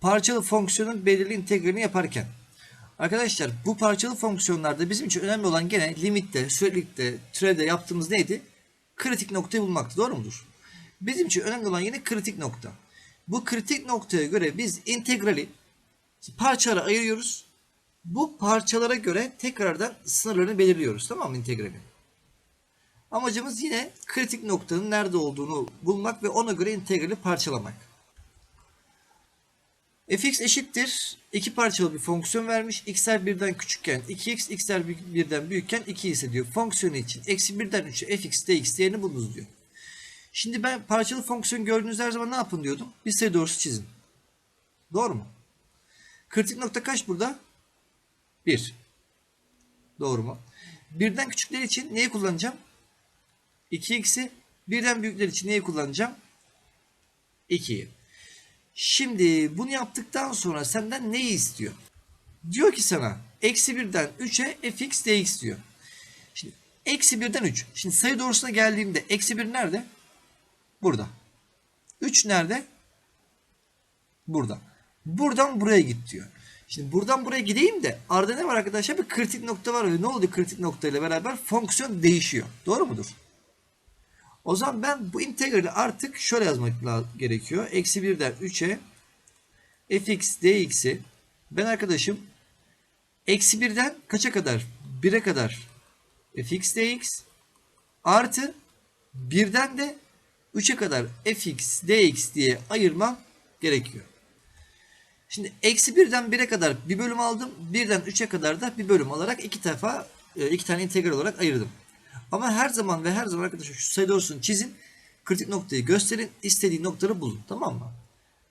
parçalı fonksiyonun belirli integralini yaparken. Arkadaşlar bu parçalı fonksiyonlarda bizim için önemli olan gene limitte, süreklilikte, türevde yaptığımız neydi? Kritik noktayı bulmaktı. Doğru mudur? Bizim için önemli olan yine kritik nokta. Bu kritik noktaya göre biz integrali parçalara ayırıyoruz. Bu parçalara göre tekrardan sınırlarını belirliyoruz. Tamam mı integralin? Amacımız yine kritik noktanın nerede olduğunu bulmak ve ona göre integrali parçalamak. Fx eşittir. iki parçalı bir fonksiyon vermiş. x'ler birden küçükken 2x, x'ler bir- birden büyükken 2 ise diyor. Fonksiyonu için eksi birden 3'e fx dx değerini bulunuz diyor. Şimdi ben parçalı fonksiyon gördüğünüz her zaman ne yapın diyordum? Bir sayı doğrusu çizin. Doğru mu? Kritik nokta kaç burada? 1. Doğru mu? Birden küçükler için neyi kullanacağım? 2x'i. Birden büyükler için neyi kullanacağım? 2'yi. Şimdi bunu yaptıktan sonra senden neyi istiyor? Diyor ki sana eksi birden 3'e fx dx diyor. Şimdi eksi birden 3. Şimdi sayı doğrusuna geldiğimde eksi 1 nerede? Burada. 3 nerede? Burada. Buradan buraya git diyor. Şimdi buradan buraya gideyim de arada ne var arkadaşlar? Bir kritik nokta var ve ne oldu kritik nokta ile beraber fonksiyon değişiyor. Doğru mudur? O zaman ben bu integrali artık şöyle yazmak gerekiyor. Eksi 1'den 3'e fx dx'i ben arkadaşım eksi 1'den kaça kadar? 1'e kadar fx dx artı 1'den de 3'e kadar fx dx diye ayırmam gerekiyor. Şimdi eksi 1'den 1'e kadar bir bölüm aldım. 1'den 3'e kadar da bir bölüm alarak iki defa e, iki tane integral olarak ayırdım. Ama her zaman ve her zaman arkadaşlar şu sayı doğrusunu çizin. Kritik noktayı gösterin. istediği noktaları bulun. Tamam mı?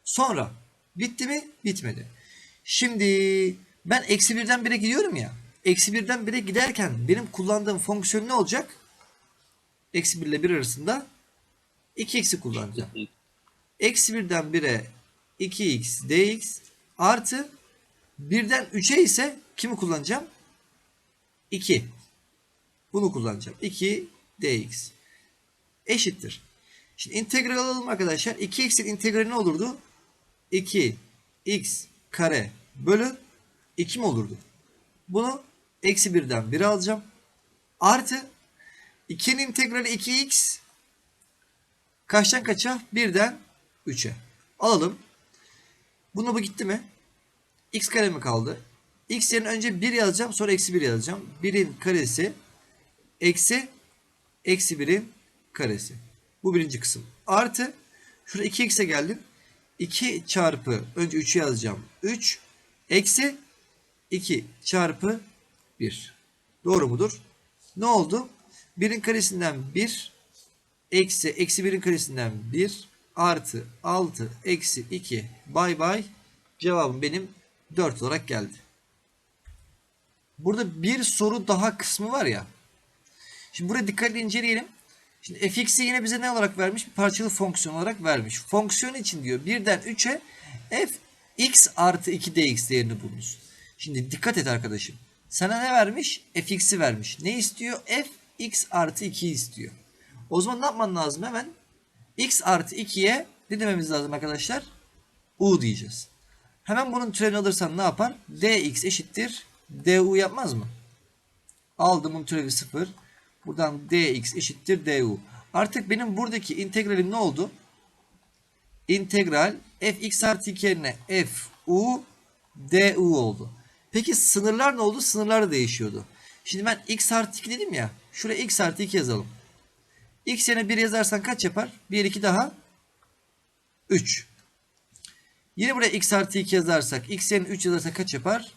Sonra bitti mi? Bitmedi. Şimdi ben eksi 1'den 1'e gidiyorum ya. Eksi 1'den 1'e giderken benim kullandığım fonksiyon ne olacak? Eksi 1 ile 1 arasında 2x'i kullanacağım. Eksi 1'den 1'e 2x dx artı 1'den 3'e ise kimi kullanacağım? 2. Bunu kullanacağım. 2 dx eşittir. Şimdi integral alalım arkadaşlar. 2x'in integrali ne olurdu? 2 x kare bölü 2 mi olurdu? Bunu eksi 1'den 1'e alacağım. Artı 2'nin integrali 2x kaçtan kaça? 1'den 3'e. Alalım. Bunu bu gitti mi? X kare mi kaldı? X yerine önce 1 yazacağım sonra eksi 1 yazacağım. 1'in karesi eksi eksi 1'in karesi. Bu birinci kısım. Artı şurada 2x'e geldim. 2 çarpı önce 3'ü yazacağım. 3 eksi 2 çarpı 1. Doğru mudur? Ne oldu? 1'in karesinden 1 eksi eksi 1'in karesinden 1 artı 6 eksi 2 bay bay cevabım benim 4 olarak geldi. Burada bir soru daha kısmı var ya. Şimdi buraya dikkatle inceleyelim. Şimdi fx'i yine bize ne olarak vermiş? Bir parçalı fonksiyon olarak vermiş. Fonksiyon için diyor 1'den 3'e f x artı 2 dx değerini bulmuş. Şimdi dikkat et arkadaşım. Sana ne vermiş? fx'i vermiş. Ne istiyor? f x artı 2 istiyor. O zaman ne yapman lazım? Hemen x artı 2'ye ne dememiz lazım arkadaşlar? u diyeceğiz. Hemen bunun türevini alırsan ne yapar? dx eşittir du yapmaz mı? Aldım bunun türevi 0. Buradan dx eşittir du. Artık benim buradaki integralim ne oldu? İntegral fx artı 2 yerine fu du oldu. Peki sınırlar ne oldu? Sınırlar da değişiyordu. Şimdi ben x artı 2 dedim ya. Şuraya x artı 2 yazalım. x yerine 1 yazarsan kaç yapar? 1 2 daha 3. Yine buraya x artı 2 yazarsak x yerine 3 yazarsak kaç yapar?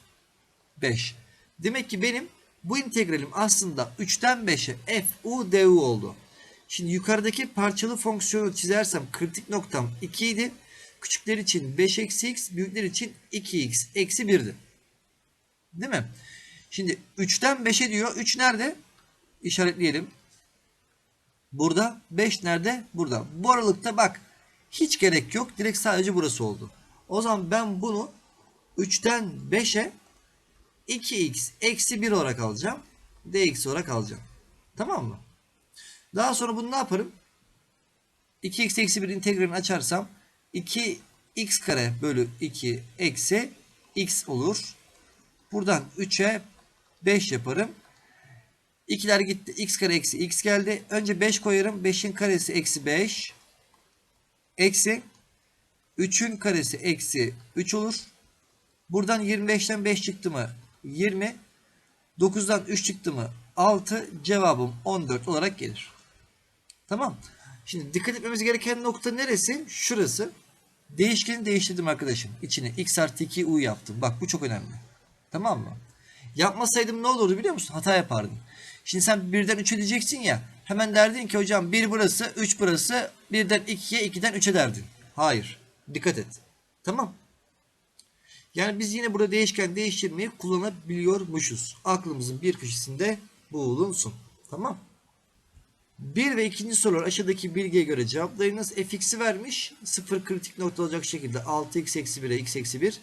5. Demek ki benim bu integralim aslında 3'ten 5'e f u du oldu. Şimdi yukarıdaki parçalı fonksiyonu çizersem kritik noktam 2 idi. Küçükler için 5 eksi x, büyükler için 2x eksi 1'di. Değil mi? Şimdi 3'ten 5'e diyor. 3 nerede? İşaretleyelim. Burada. 5 nerede? Burada. Bu aralıkta bak. Hiç gerek yok. Direkt sadece burası oldu. O zaman ben bunu 3'ten 5'e 2x eksi 1 olarak alacağım. dx olarak alacağım. Tamam mı? Daha sonra bunu ne yaparım? 2x eksi 1 integralini açarsam 2 x kare bölü 2 eksi x olur. Buradan 3'e 5 yaparım. İkiler gitti. x kare eksi x geldi. Önce 5 koyarım. 5'in karesi eksi 5. Eksi 3'ün karesi eksi 3 olur. Buradan 25'ten 5 çıktı mı? 20. 9'dan 3 çıktı mı? 6. Cevabım 14 olarak gelir. Tamam. Şimdi dikkat etmemiz gereken nokta neresi? Şurası. Değişkeni değiştirdim arkadaşım. İçine x artı 2 u yaptım. Bak bu çok önemli. Tamam mı? Yapmasaydım ne olurdu biliyor musun? Hata yapardım. Şimdi sen birden 3'e diyeceksin ya. Hemen derdin ki hocam 1 burası, 3 burası, birden 2'ye, 2'den 3'e derdin. Hayır. Dikkat et. Tamam. Yani biz yine burada değişken değiştirmeyi kullanabiliyormuşuz. Aklımızın bir köşesinde bulunsun. Tamam. Bir ve ikinci sorular aşağıdaki bilgiye göre cevaplayınız. fx'i vermiş. Sıfır kritik nokta olacak şekilde 6x eksi 1'e x eksi 1.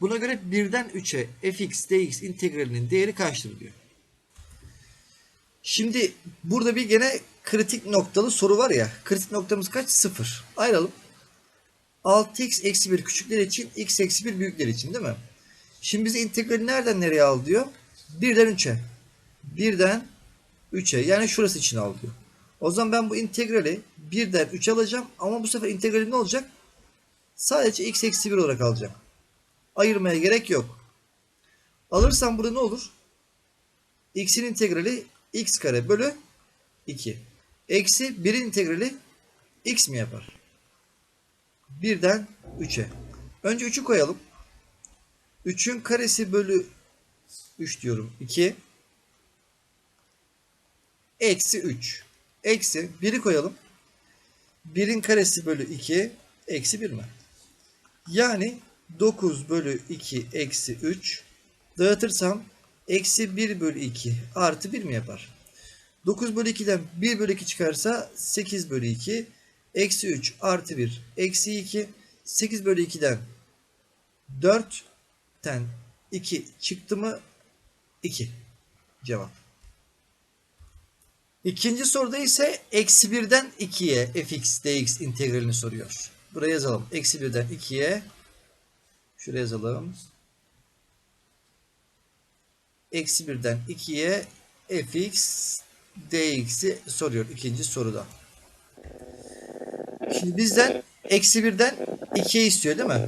Buna göre 1'den 3'e fx dx integralinin değeri kaçtır diyor. Şimdi burada bir gene kritik noktalı soru var ya. Kritik noktamız kaç? 0. Ayıralım. 6x eksi 1 küçükler için x eksi 1 büyükler için değil mi? Şimdi bize integrali nereden nereye al diyor? 1'den 3'e. 1'den 3'e yani şurası için al diyor. O zaman ben bu integrali 1'den 3'e alacağım ama bu sefer integrali ne olacak? Sadece x eksi 1 olarak alacağım. Ayırmaya gerek yok. Alırsam burada ne olur? x'in integrali x kare bölü 2. Eksi 1'in integrali x mi yapar? 1'den 3'e. Önce 3'ü koyalım. 3'ün karesi bölü 3 diyorum. 2. Eksi 3. Eksi 1'i koyalım. 1'in karesi bölü 2. Eksi 1 mi? Yani 9 bölü 2 eksi 3. Dağıtırsam eksi 1 bölü 2 artı 1 mi yapar? 9 bölü 2'den 1 bölü 2 çıkarsa 8 bölü 2. Eksi 3 artı 1 eksi 2. 8 bölü 2'den 4'ten 2 çıktı mı? 2. Cevap. İkinci soruda ise eksi 1'den 2'ye fx dx integralini soruyor. Buraya yazalım. Eksi 1'den 2'ye şuraya yazalım. Eksi 1'den 2'ye fx dx'i soruyor ikinci soruda. Şimdi bizden eksi 1'den 2'ye istiyor değil mi?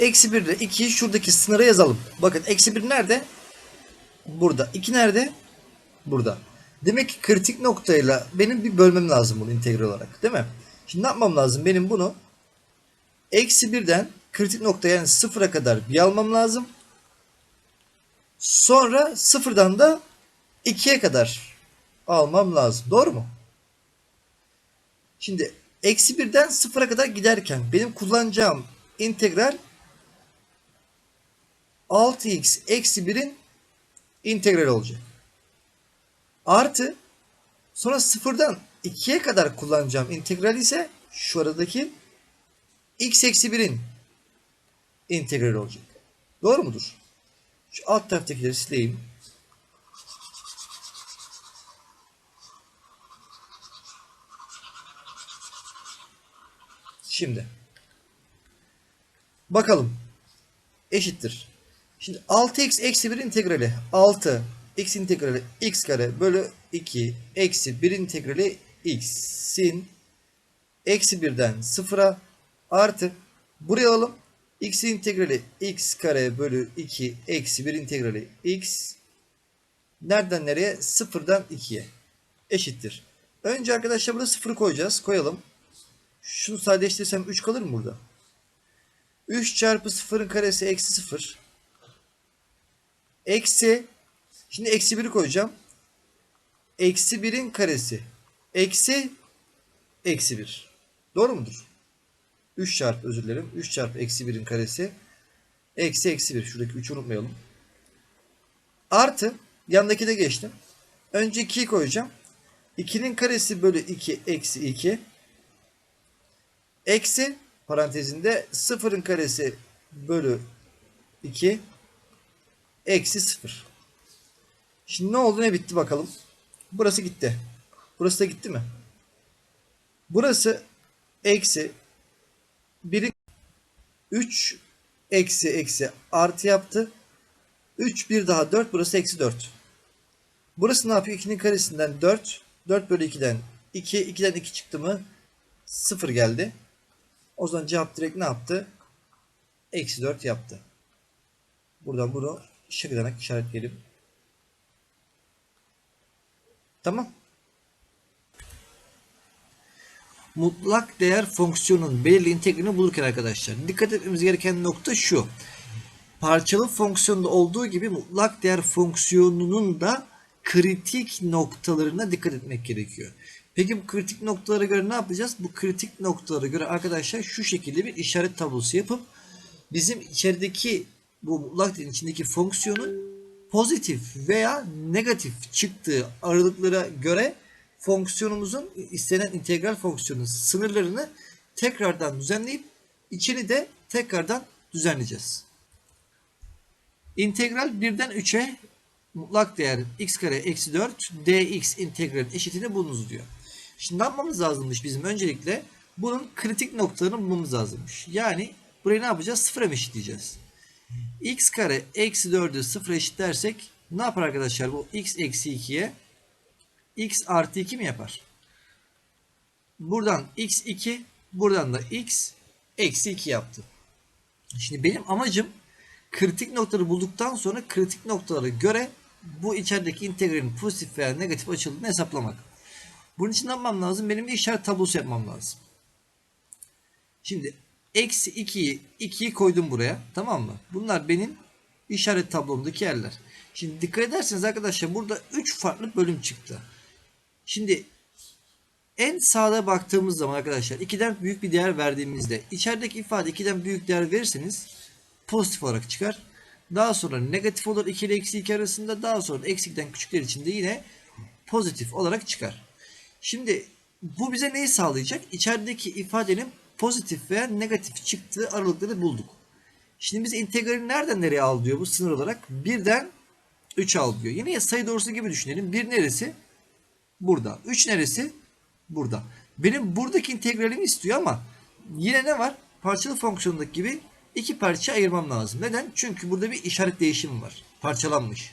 Eksi 1 ile 2'yi şuradaki sınıra yazalım. Bakın eksi 1 nerede? Burada. 2 nerede? Burada. Demek ki kritik noktayla benim bir bölmem lazım bunu integral olarak. Değil mi? Şimdi ne yapmam lazım? Benim bunu eksi 1'den kritik nokta yani sıfıra kadar bir almam lazım. Sonra sıfırdan da 2'ye kadar almam lazım. Doğru mu? Şimdi eksi 1'den sıfıra kadar giderken benim kullanacağım integral 6x eksi 1'in integral olacak. Artı sonra sıfırdan 2'ye kadar kullanacağım integral ise şu aradaki x eksi 1'in integral olacak. Doğru mudur? Şu alt taraftakileri sileyim. Şimdi bakalım eşittir. Şimdi 6x eksi 1 integrali 6 x integrali x kare bölü 2 eksi 1 integrali x'in eksi 1'den 0'a artı buraya alalım. x integrali x kare bölü 2 eksi 1 integrali x nereden nereye? 0'dan 2'ye eşittir. Önce arkadaşlar burada 0'ı koyacağız. Koyalım. Şunu sadeleştirirsem 3 kalır mı burada? 3 çarpı 0'ın karesi eksi 0. Eksi. Şimdi eksi 1'i koyacağım. Eksi 1'in karesi. Eksi. Eksi 1. Doğru mudur? 3 çarpı özür dilerim. 3 çarpı eksi 1'in karesi. Eksi eksi 1. Şuradaki 3'ü unutmayalım. Artı. Yandaki de geçtim. Önce 2'yi koyacağım. 2'nin karesi bölü 2 eksi 2. Eksi parantezinde sıfırın karesi bölü 2 eksi 0. Şimdi ne oldu ne bitti bakalım. Burası gitti. Burası da gitti mi? Burası eksi biri 3 eksi eksi artı yaptı. 3 bir daha 4 burası eksi 4. Burası ne yapıyor? 2'nin karesinden 4. 4 bölü 2'den 2. 2'den 2 çıktı mı? 0 geldi. O zaman cevap direkt ne yaptı? Eksi 4 yaptı. Buradan bunu şıkıdanak işaretleyelim. Tamam. Mutlak değer fonksiyonun belirli integralini bulurken arkadaşlar dikkat etmemiz gereken nokta şu. Parçalı fonksiyonda olduğu gibi mutlak değer fonksiyonunun da kritik noktalarına dikkat etmek gerekiyor. Peki bu kritik noktalara göre ne yapacağız? Bu kritik noktalara göre arkadaşlar şu şekilde bir işaret tablosu yapıp bizim içerideki bu mutlak değerin içindeki fonksiyonun pozitif veya negatif çıktığı aralıklara göre fonksiyonumuzun istenen integral fonksiyonun sınırlarını tekrardan düzenleyip içini de tekrardan düzenleyeceğiz. İntegral 1'den 3'e mutlak değer x kare eksi 4 dx integral eşitini bulunuz diyor. Şimdi ne yapmamız lazımmış bizim öncelikle? Bunun kritik noktalarını bulmamız lazımmış. Yani burayı ne yapacağız? Sıfıra mı eşitleyeceğiz? x kare eksi 4'ü sıfıra eşitlersek ne yapar arkadaşlar? Bu x eksi 2'ye x artı 2 mi yapar? Buradan x2 buradan da x eksi 2 yaptı. Şimdi benim amacım kritik noktaları bulduktan sonra kritik noktalara göre bu içerideki integralin pozitif veya negatif açıldığını hesaplamak. Bunun için ne yapmam lazım? Benim bir işaret tablosu yapmam lazım. Şimdi eksi 2'yi 2'yi koydum buraya. Tamam mı? Bunlar benim işaret tablomdaki yerler. Şimdi dikkat ederseniz arkadaşlar burada 3 farklı bölüm çıktı. Şimdi en sağda baktığımız zaman arkadaşlar 2'den büyük bir değer verdiğimizde içerideki ifade 2'den büyük değer verirseniz pozitif olarak çıkar. Daha sonra negatif olur 2 ile eksi 2 arasında. Daha sonra eksikten küçükler için de yine pozitif olarak çıkar. Şimdi bu bize neyi sağlayacak? İçerideki ifadenin pozitif veya negatif çıktığı aralıkları bulduk. Şimdi biz integrali nereden nereye al diyor bu sınır olarak? 1'den 3 al diyor. Yine sayı doğrusu gibi düşünelim. 1 neresi? Burada. 3 neresi? Burada. Benim buradaki integralimi istiyor ama yine ne var? Parçalı fonksiyondaki gibi iki parça ayırmam lazım. Neden? Çünkü burada bir işaret değişimi var. Parçalanmış.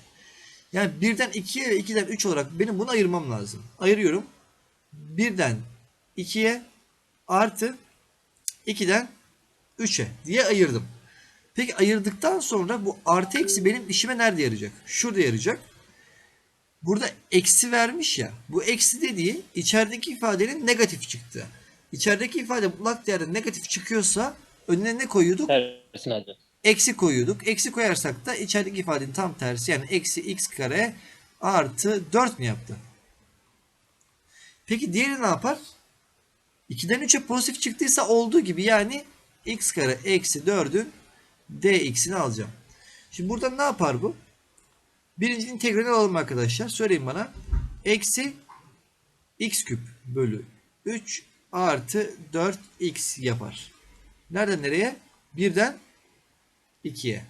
Yani 1'den 2'ye ve 2'den 3 olarak benim bunu ayırmam lazım. Ayırıyorum. 1'den 2'ye artı 2'den 3'e diye ayırdım. Peki ayırdıktan sonra bu artı eksi benim işime nerede yarayacak? Şurada yarayacak. Burada eksi vermiş ya. Bu eksi dediği içerideki ifadenin negatif çıktı. İçerideki ifade mutlak değerde negatif çıkıyorsa önüne ne koyuyorduk? Tersine alacağız. Eksi koyuyorduk. Eksi koyarsak da içerideki ifadenin tam tersi yani eksi x kare artı 4 mi yaptı? Peki diğeri ne yapar? 2'den 3'e pozitif çıktıysa olduğu gibi yani x kare eksi 4'ün dx'ini alacağım. Şimdi burada ne yapar bu? Birinci integralini alalım arkadaşlar. Söyleyin bana. Eksi x küp bölü 3 artı 4x yapar. Nereden nereye? Birden 2'ye.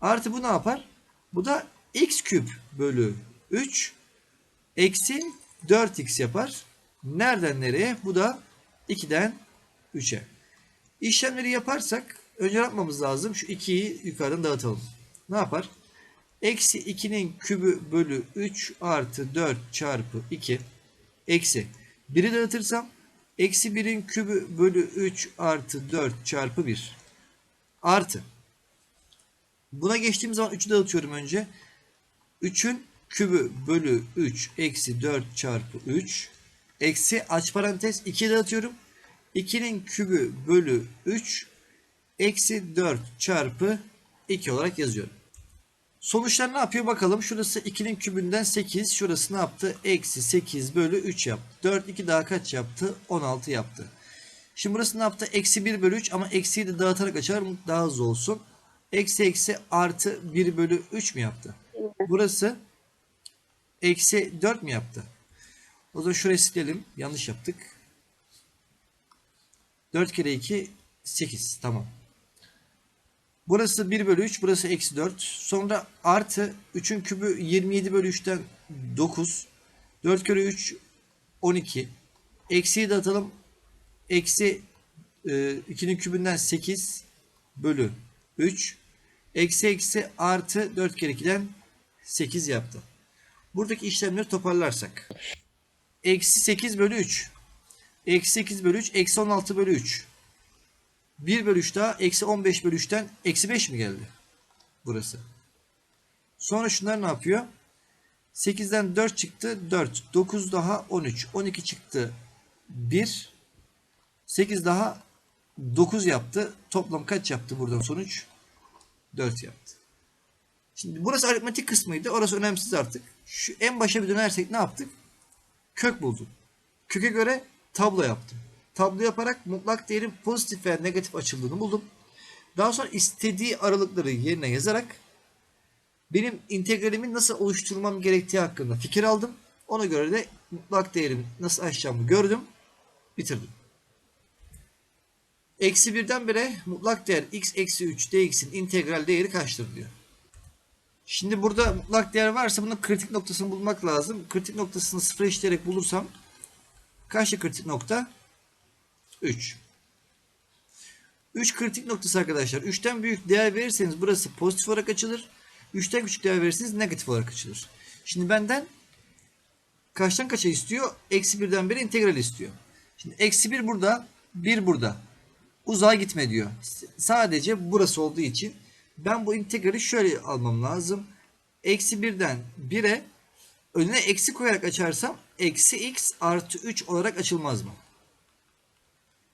Artı bu ne yapar? Bu da x küp bölü 3 eksi 4x yapar. Nereden nereye? Bu da 2'den 3'e. İşlemleri yaparsak önce yapmamız lazım. Şu 2'yi yukarıdan dağıtalım. Ne yapar? Eksi 2'nin kübü bölü 3 artı 4 çarpı 2 eksi 1'i dağıtırsam eksi 1'in kübü bölü 3 artı 4 çarpı 1 artı buna geçtiğim zaman 3'ü dağıtıyorum önce 3'ün kübü bölü 3 eksi 4 çarpı 3 eksi aç parantez 2'yi dağıtıyorum 2'nin kübü bölü 3 eksi 4 çarpı 2 olarak yazıyorum. Sonuçlar ne yapıyor bakalım. Şurası 2'nin kübünden 8. Şurası ne yaptı? Eksi 8 bölü 3 yaptı. 4 2 daha kaç yaptı? 16 yaptı. Şimdi burası ne yaptı? Eksi 1 bölü 3 ama eksiyi de dağıtarak açarım daha hızlı olsun. Eksi eksi artı 1 bölü 3 mü yaptı? Burası eksi 4 mü yaptı? O zaman şurayı silelim. Yanlış yaptık. 4 kere 2 8. Tamam. Burası 1 bölü 3. Burası eksi 4. Sonra artı 3'ün kübü 27 bölü 3'ten 9. 4 kere 3 12. Eksiyi de atalım. Eksi e, 2'nin kübünden 8 bölü 3 eksi eksi artı 4 kere 2'den 8 yaptı. Buradaki işlemleri toparlarsak. Eksi 8 bölü 3. Eksi 8 bölü 3. Eksi 16 bölü 3. 1 bölü 3 daha. Eksi 15 bölü 3'ten eksi 5 mi geldi? Burası. Sonra şunlar ne yapıyor? 8'den 4 çıktı. 4. 9 daha 13. 12 çıktı. 1. 8 daha 9 yaptı. Toplam kaç yaptı buradan sonuç? 4 yaptı. Şimdi burası aritmetik kısmıydı. Orası önemsiz artık. Şu en başa bir dönersek ne yaptık? Kök buldum. Köke göre tablo yaptım. Tablo yaparak mutlak değerin pozitif veya negatif açıldığını buldum. Daha sonra istediği aralıkları yerine yazarak benim integralimi nasıl oluşturmam gerektiği hakkında fikir aldım. Ona göre de mutlak değerimi nasıl aşacağımı gördüm. Bitirdim. Eksi birden bire mutlak değer x eksi 3 dx'in integral değeri kaçtır diyor. Şimdi burada mutlak değer varsa bunun kritik noktasını bulmak lazım. Kritik noktasını sıfır eşitleyerek bulursam kaçtı kritik nokta? 3. 3 kritik noktası arkadaşlar. 3'ten büyük değer verirseniz burası pozitif olarak açılır. 3'ten küçük değer verirseniz negatif olarak açılır. Şimdi benden kaçtan kaça istiyor? Eksi 1'den 1'e integral istiyor. Şimdi eksi 1 burada, 1 burada. Uzağa gitme diyor. Sadece burası olduğu için ben bu integrali şöyle almam lazım. Eksi 1'den 1'e önüne eksi koyarak açarsam eksi x artı 3 olarak açılmaz mı?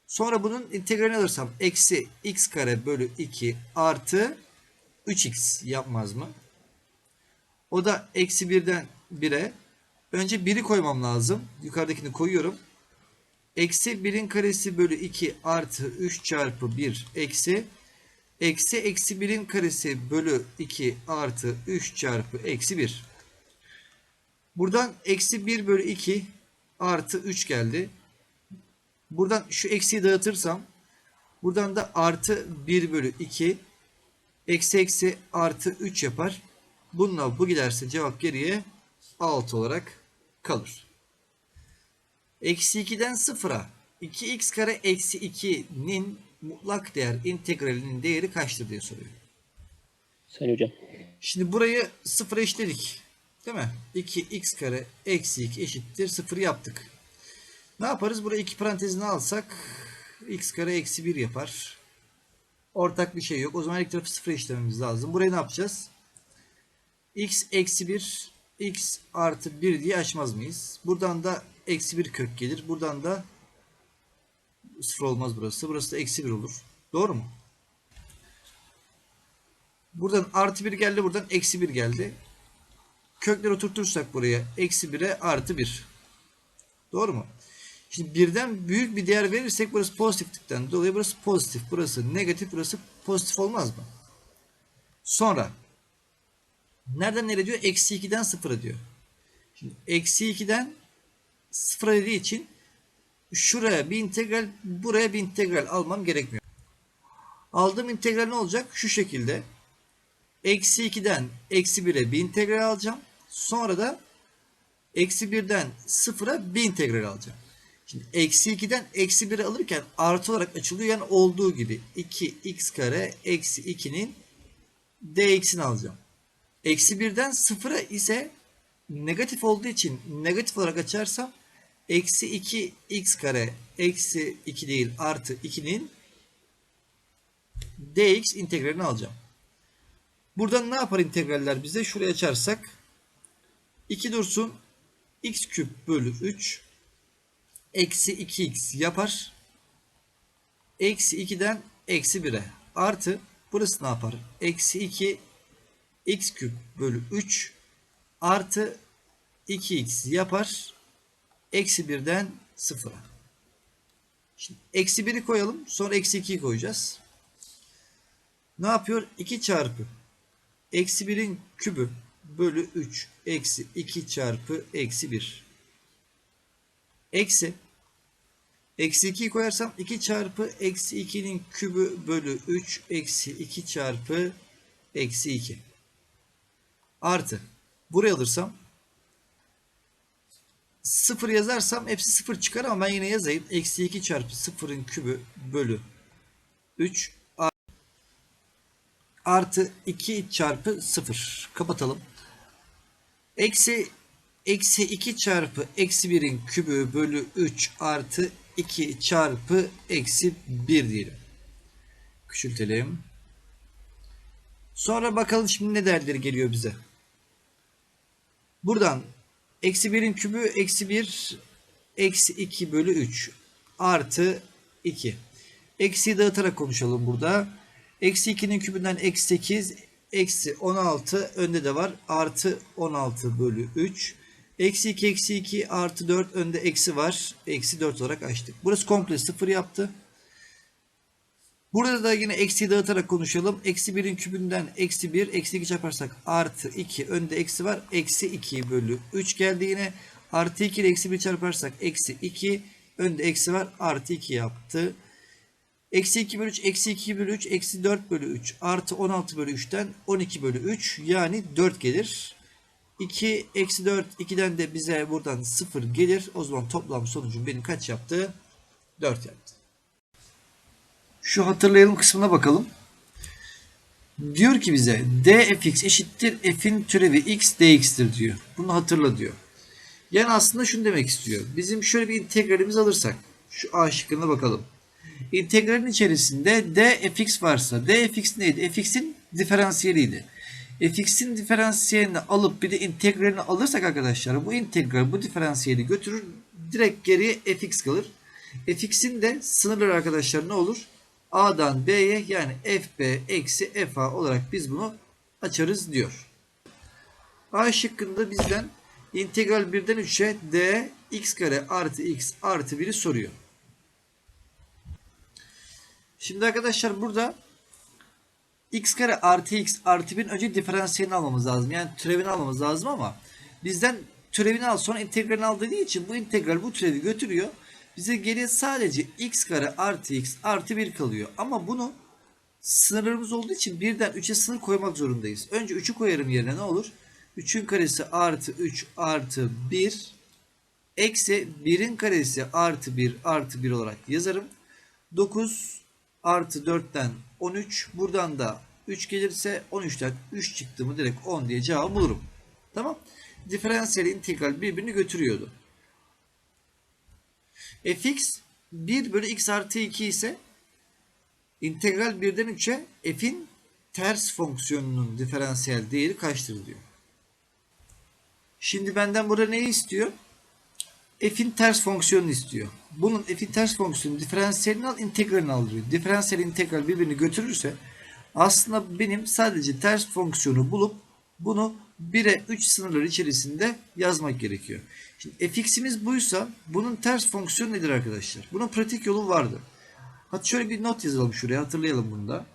Sonra bunun integralini alırsam eksi x kare bölü 2 artı 3x yapmaz mı? O da eksi 1'den 1'e önce 1'i koymam lazım. Yukarıdakini koyuyorum. Eksi 1'in karesi bölü 2 artı 3 çarpı 1 eksi eksi eksi 1'in karesi bölü 2 artı 3 çarpı eksi 1. Buradan eksi 1 bölü 2 artı 3 geldi. Buradan şu eksiyi dağıtırsam buradan da artı 1 bölü 2 eksi eksi artı 3 yapar. Bununla bu giderse cevap geriye 6 olarak kalır. Eksi 2'den 0'a 2x kare eksi 2'nin mutlak değer integralinin değeri kaçtır diye soruyor. Sayın hocam. Şimdi burayı 0'a eşitledik. Değil mi? 2x kare eksi 2 eşittir 0 yaptık. Ne yaparız? Buraya iki parantezini alsak x kare eksi 1 yapar. Ortak bir şey yok. O zaman ilk tarafı 0'a eşitlememiz lazım. Burayı ne yapacağız? x eksi 1 x artı 1 diye açmaz mıyız? Buradan da eksi 1 kök gelir. Buradan da 0 olmaz burası. Burası da eksi 1 olur. Doğru mu? Buradan artı 1 geldi. Buradan eksi 1 geldi. Kökleri oturtursak buraya eksi 1'e artı 1. Doğru mu? Şimdi birden büyük bir değer verirsek burası pozitiflikten dolayı burası pozitif. Burası negatif. Burası pozitif olmaz mı? Sonra nereden nereye diyor? Eksi 2'den 0'a diyor. Şimdi eksi 2'den 0'a dediği için şuraya bir integral buraya bir integral almam gerekmiyor. Aldığım integral ne olacak? Şu şekilde. Eksi 2'den eksi 1'e bir integral alacağım. Sonra da eksi 1'den 0'a bir integral alacağım. Şimdi eksi 2'den eksi 1'i alırken artı olarak açılıyor. Yani olduğu gibi 2x kare eksi 2'nin dx'ini alacağım. Eksi 1'den 0'a ise negatif olduğu için negatif olarak açarsam eksi 2 x kare eksi 2 değil artı 2'nin dx integralini alacağım. Buradan ne yapar integraller bize? Şuraya açarsak 2 dursun x küp bölü 3 eksi 2x yapar. Eksi 2'den eksi 1'e artı burası ne yapar? Eksi 2 x küp bölü 3 artı 2x yapar. Eksi 1'den 0'a. Şimdi eksi 1'i koyalım. Sonra eksi 2'yi koyacağız. Ne yapıyor? 2 çarpı. Eksi 1'in kübü bölü 3 eksi 2 çarpı eksi 1. Eksi. Eksi 2'yi koyarsam 2 çarpı eksi 2'nin kübü bölü 3 eksi 2 çarpı eksi 2. Artı. Buraya alırsam 0 yazarsam hepsi 0 çıkar ama ben yine yazayım. Eksi 2 çarpı 0'ın kübü bölü 3 artı 2 çarpı 0. Kapatalım. Eksi eksi 2 çarpı eksi 1'in kübü bölü 3 artı 2 çarpı eksi 1 diyelim. Küçültelim. Sonra bakalım şimdi ne değerleri geliyor bize. Buradan eksi 1'in kübü eksi 1 eksi 2 bölü 3 artı 2. Eksiyi dağıtarak konuşalım burada. Eksi 2'nin kübünden eksi 8 eksi 16 önde de var. Artı 16 bölü 3. Eksi 2 eksi 2 artı 4 önde eksi var. Eksi 4 olarak açtık. Burası komple 0 yaptı. Burada da yine eksi dağıtarak konuşalım. Eksi 1'in kübünden eksi 1, eksi 2 çarparsak artı 2. Önde eksi var. Eksi 2 bölü 3 geldi yine. Artı 2 ile eksi 1 çarparsak eksi 2. Önde eksi var. Artı 2 yaptı. Eksi 2 bölü 3, eksi 2 bölü 3, eksi 4 bölü 3. Artı 16 bölü 3'ten 12 bölü 3. Yani 4 gelir. 2 eksi 4, 2'den de bize buradan 0 gelir. O zaman toplam sonucum benim kaç yaptı? 4 yaptı. Şu hatırlayalım kısmına bakalım. Diyor ki bize dfx eşittir f'in türevi x dx'tir diyor. Bunu hatırla diyor. Yani aslında şunu demek istiyor. Bizim şöyle bir integralimiz alırsak. Şu a şıkkına bakalım. İntegralin içerisinde dfx varsa dfx neydi? fx'in diferansiyeliydi. fx'in diferansiyelini alıp bir de integralini alırsak arkadaşlar bu integral bu diferansiyeli götürür. Direkt geriye fx kalır. fx'in de sınırları arkadaşlar ne olur? A'dan B'ye yani fb eksi fa olarak biz bunu açarız diyor. A şıkkında bizden integral 1'den 3'e d x kare artı x artı 1'i soruyor. Şimdi arkadaşlar burada x kare artı x artı 1'in önce diferansiyelini almamız lazım. Yani türevini almamız lazım ama bizden türevini al sonra integralini al dediği için bu integral bu türevi götürüyor. Bize geriye sadece x kare artı x artı 1 kalıyor. Ama bunu sınırlarımız olduğu için birden 3'e sınır koymak zorundayız. Önce 3'ü koyarım yerine ne olur? 3'ün karesi artı 3 artı 1 eksi 1'in karesi artı 1 artı 1 olarak yazarım. 9 artı 4'ten 13 buradan da 3 gelirse 13'ten 3 çıktı mı direkt 10 diye cevabı bulurum. Tamam. Diferansiyel integral birbirini götürüyordu. Fx 1 bölü x artı 2 ise integral 1'den 3'e f'in ters fonksiyonunun diferansiyel değeri kaçtır diyor. Şimdi benden burada neyi istiyor? f'in ters fonksiyonunu istiyor. Bunun f'in ters fonksiyonu diferansiyelini al, integralini al diyor. Diferansiyel integral birbirini götürürse aslında benim sadece ters fonksiyonu bulup bunu 1'e 3 sınırları içerisinde yazmak gerekiyor. Şimdi fx'imiz buysa bunun ters fonksiyonu nedir arkadaşlar? Bunun pratik yolu vardı. Hadi şöyle bir not yazalım şuraya hatırlayalım bunu da.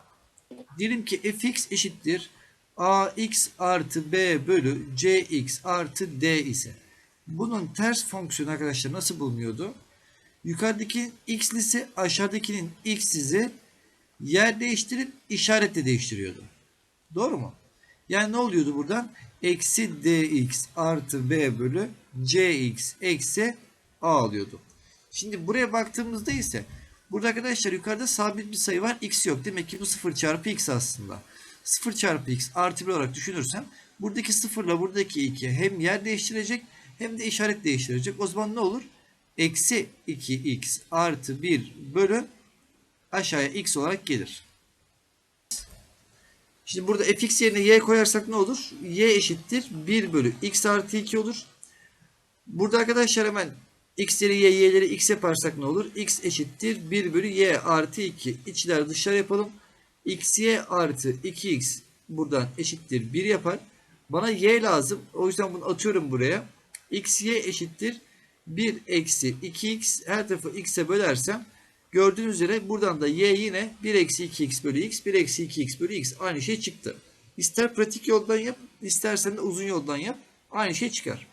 Diyelim ki fx eşittir ax artı b bölü cx artı d ise bunun ters fonksiyonu arkadaşlar nasıl bulunuyordu? Yukarıdaki x'lisi aşağıdakinin x'izi yer değiştirip işaretle değiştiriyordu. Doğru mu? Yani ne oluyordu buradan? Eksi dx artı b bölü cx eksi a alıyordu. Şimdi buraya baktığımızda ise burada arkadaşlar yukarıda sabit bir sayı var. x yok. Demek ki bu 0 çarpı x aslında. 0 çarpı x artı 1 olarak düşünürsem buradaki 0 ile buradaki 2 hem yer değiştirecek hem de işaret değiştirecek. O zaman ne olur? Eksi 2x artı 1 bölü aşağıya x olarak gelir. Şimdi burada fx yerine y koyarsak ne olur? y eşittir 1 bölü x artı 2 olur. Burada arkadaşlar hemen x'leri y, y'leri x yaparsak ne olur? x eşittir 1 bölü y artı 2. İçler dışarı yapalım. x y artı 2x buradan eşittir 1 yapar. Bana y lazım. O yüzden bunu atıyorum buraya. x y eşittir 1 eksi 2x her tarafı x'e bölersem gördüğünüz üzere buradan da y yine 1 eksi 2x bölü x 1 eksi 2x bölü x aynı şey çıktı. İster pratik yoldan yap istersen de uzun yoldan yap aynı şey çıkar.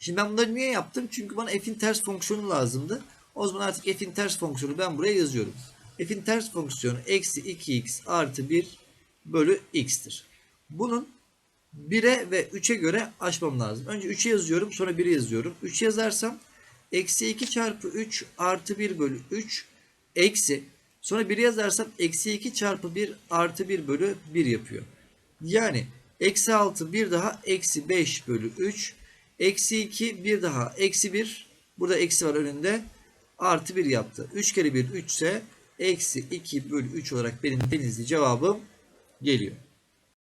Şimdi ben bunları niye yaptım? Çünkü bana f'in ters fonksiyonu lazımdı. O zaman artık f'in ters fonksiyonu ben buraya yazıyorum. f'in ters fonksiyonu eksi 2x artı 1 bölü x'tir. Bunun 1'e ve 3'e göre açmam lazım. Önce 3'e yazıyorum sonra 1'e yazıyorum. 3 yazarsam eksi 2 çarpı 3 artı 1 bölü 3 eksi sonra 1'e yazarsam eksi 2 çarpı 1 artı 1 bölü 1 yapıyor. Yani eksi 6 bir daha eksi 5 bölü 3 eksi 2 bir daha eksi 1 burada eksi var önünde artı 1 yaptı. 3 kere 1 3 ise eksi 2 bölü 3 olarak benim denizli cevabım geliyor.